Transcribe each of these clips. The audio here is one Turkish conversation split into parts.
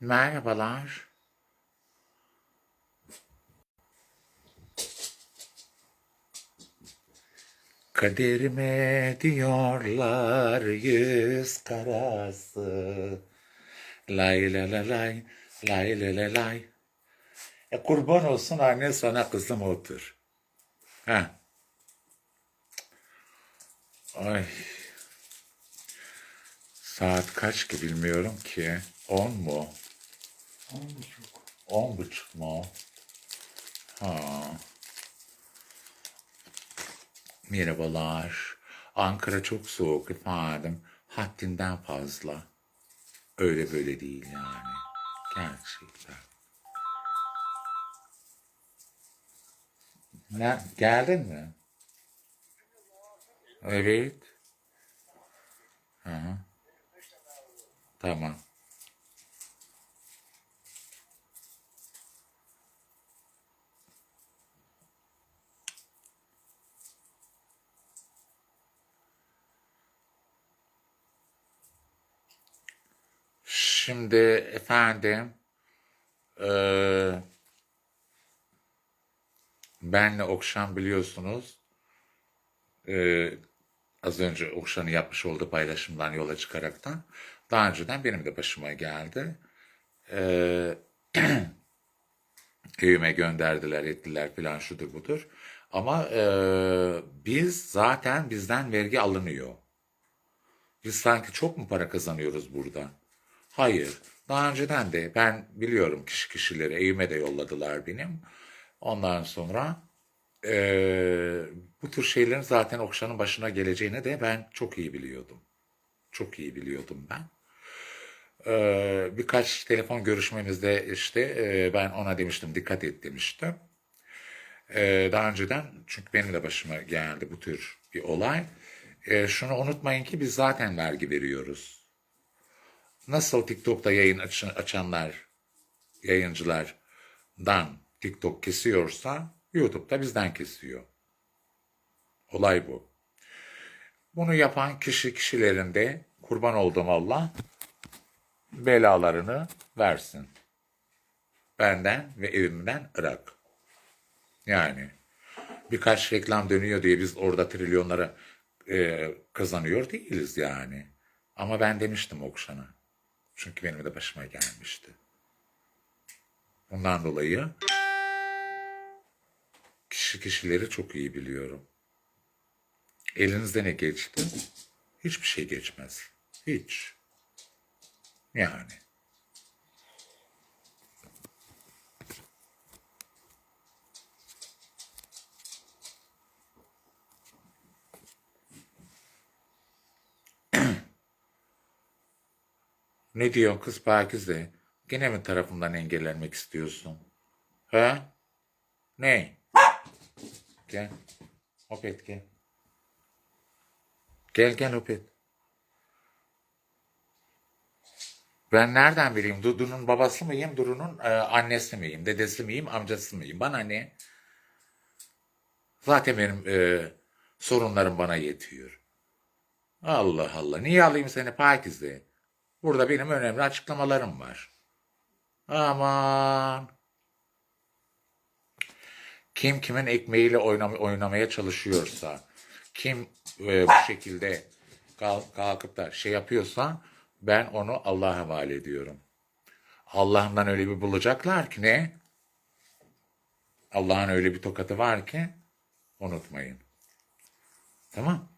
Merhabalar. Kaderime diyorlar yüz karası. Lay la la lay, lay la la lay. E kurban olsun anne sana kızım otur. Ha. Ay. Saat kaç ki bilmiyorum ki. On mu? On buçuk. On buçuk mu? Ha. Merhabalar. Ankara çok soğuk efendim. Haddinden fazla. Öyle böyle değil yani. Gerçekten. Ne, geldin mi? Evet. Hı hı. Tamam. Şimdi efendim eee benle Okşan biliyorsunuz eee, az önce Okşan'ın yapmış olduğu paylaşımdan yola çıkaraktan daha önceden benim de başıma geldi. Eee köyüme gönderdiler, ettiler filan şudur budur. Ama eee, biz zaten bizden vergi alınıyor. Biz sanki çok mu para kazanıyoruz burada? Hayır. Daha önceden de ben biliyorum kişi kişileri evime de yolladılar benim. Ondan sonra eee, bu tür şeylerin zaten Okşan'ın başına geleceğini de ben çok iyi biliyordum. Çok iyi biliyordum ben. Eee, birkaç telefon görüşmemizde işte eee, ben ona demiştim dikkat et demiştim. Eee, daha önceden çünkü benim de başıma geldi bu tür bir olay. Eee, şunu unutmayın ki biz zaten vergi veriyoruz. Nasıl TikTok'ta yayın aç- açanlar, yayıncılardan TikTok kesiyorsa YouTube'da bizden kesiyor. Olay bu. Bunu yapan kişi kişilerin de kurban olduğum Allah belalarını versin. Benden ve evimden ırak. Yani birkaç reklam dönüyor diye biz orada trilyonlara e, kazanıyor değiliz yani. Ama ben demiştim Okşan'a. Çünkü benim de başıma gelmişti. Bundan dolayı kişi kişileri çok iyi biliyorum. Elinizde ne geçti? Hiçbir şey geçmez. Hiç. Yani. Ne diyor kız Pakize? Gene mi tarafımdan engellenmek istiyorsun? Ha? Ne? Gel. Opet gel. Gel gel Opet. Ben nereden bileyim? Dudu'nun babası mıyım? Duru'nun e, annesi miyim? Dedesi miyim? Amcası mıyım? Bana ne? Zaten benim e, sorunlarım bana yetiyor. Allah Allah. Niye alayım seni Pakize? Burada benim önemli açıklamalarım var. Aman. Kim kimin ekmeğiyle oynam- oynamaya çalışıyorsa, kim e, bu şekilde kal- kalkıp da şey yapıyorsa ben onu Allah'a havale ediyorum. Allah'ımdan öyle bir bulacaklar ki ne? Allah'ın öyle bir tokatı var ki unutmayın. Tamam?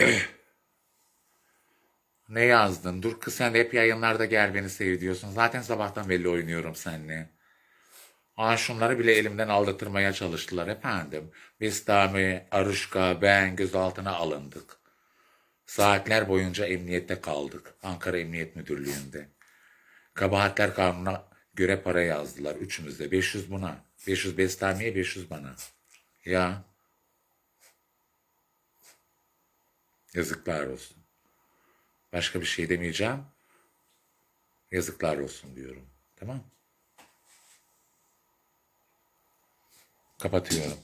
Ne yazdın? Dur kız sen hep yayınlarda gel beni sev. Zaten sabahtan belli oynuyorum seninle. Aa şunları bile elimden aldatırmaya çalıştılar efendim. Bestami, Aruşka, ben gözaltına alındık. Saatler boyunca emniyette kaldık. Ankara Emniyet Müdürlüğü'nde. Kabahatler kanununa göre para yazdılar. Üçümüz de. 500 buna. 500 Bestami'ye 500 bana. Ya. Yazıklar olsun. Başka bir şey demeyeceğim. Yazıklar olsun diyorum. Tamam. Kapatıyorum.